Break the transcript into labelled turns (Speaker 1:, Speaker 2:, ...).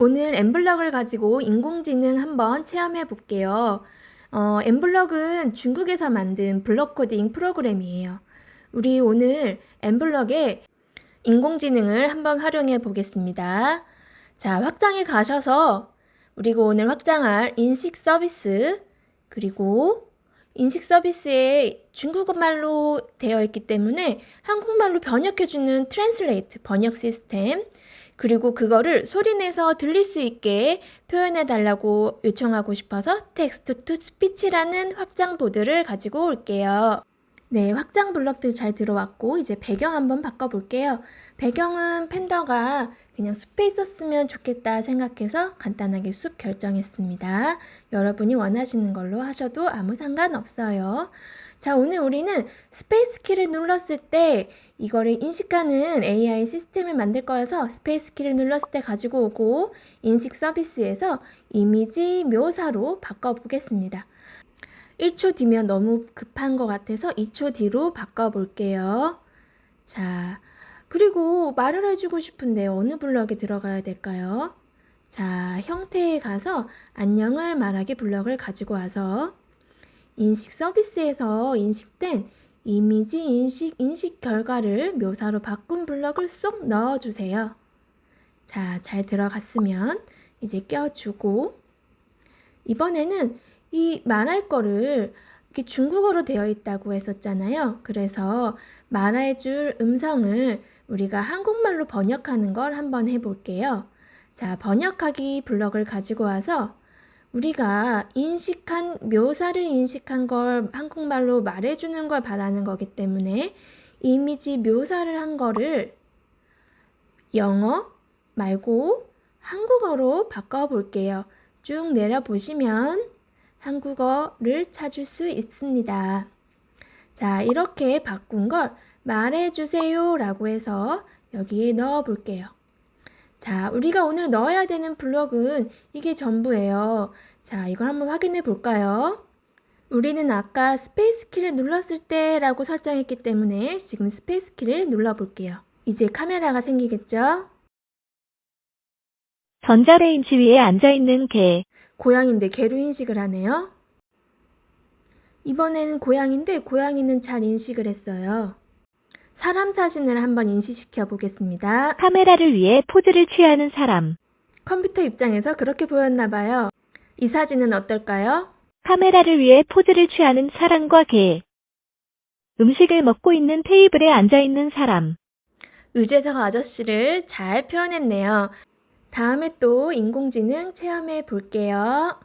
Speaker 1: 오늘 엠블럭을 가지고 인공지능 한번 체험해 볼게요. 어, 엠블럭은 중국에서 만든 블럭 코딩 프로그램이에요. 우리 오늘 엠블럭에 인공지능을 한번 활용해 보겠습니다. 자, 확장에 가셔서 우리가 오늘 확장할 인식 서비스 그리고 인식 서비스에 중국어말로 되어 있기 때문에 한국말로 번역해주는 트랜슬레이트 번역 시스템 그리고 그거를 소리내서 들릴 수 있게 표현해 달라고 요청하고 싶어서 텍스트 투 스피치라는 확장 보드를 가지고 올게요. 네, 확장 블럭들 잘 들어왔고 이제 배경 한번 바꿔볼게요. 배경은 팬더가 그냥 숲에 있었으면 좋겠다 생각해서 간단하게 숲 결정했습니다. 여러분이 원하시는 걸로 하셔도 아무 상관없어요. 자, 오늘 우리는 스페이스 키를 눌렀을 때 이거를 인식하는 AI 시스템을 만들 거여서 스페이스 키를 눌렀을 때 가지고 오고 인식 서비스에서 이미지 묘사로 바꿔보겠습니다. 1초 뒤면 너무 급한 것 같아서 2초 뒤로 바꿔볼게요. 자, 그리고 말을 해주고 싶은데 어느 블럭에 들어가야 될까요? 자, 형태에 가서 안녕을 말하기 블럭을 가지고 와서 인식 서비스에서 인식된 이미지 인식 인식 결과를 묘사로 바꾼 블럭을 쏙 넣어주세요. 자, 잘 들어갔으면 이제 껴주고 이번에는 이 말할 거를 이렇게 중국어로 되어 있다고 했었잖아요. 그래서 말해 줄 음성을 우리가 한국말로 번역하는 걸 한번 해볼게요. 자, 번역하기 블럭을 가지고 와서 우리가 인식한, 묘사를 인식한 걸 한국말로 말해주는 걸 바라는 거기 때문에 이미지 묘사를 한 거를 영어 말고 한국어로 바꿔볼게요. 쭉 내려보시면 한국어를 찾을 수 있습니다. 자, 이렇게 바꾼 걸 말해주세요 라고 해서 여기에 넣어 볼게요. 자, 우리가 오늘 넣어야 되는 블록은 이게 전부예요. 자, 이걸 한번 확인해 볼까요? 우리는 아까 스페이스 키를 눌렀을 때 라고 설정했기 때문에 지금 스페이스 키를 눌러 볼게요. 이제 카메라가 생기겠죠?
Speaker 2: 전자레인지 위에 앉아있는 개.
Speaker 1: 고양인데 개로 인식을 하네요. 이번에는 고양인데 고양이는 잘 인식을 했어요. 사람 사진을 한번 인식시켜 보겠습니다.
Speaker 2: 카메라를 위해 포즈를 취하는 사람.
Speaker 1: 컴퓨터 입장에서 그렇게 보였나 봐요. 이 사진은 어떨까요?
Speaker 2: 카메라를 위해 포즈를 취하는 사람과 개. 음식을 먹고 있는 테이블에 앉아 있는 사람.
Speaker 1: 유재석 아저씨를 잘 표현했네요. 다음에 또 인공지능 체험해 볼게요.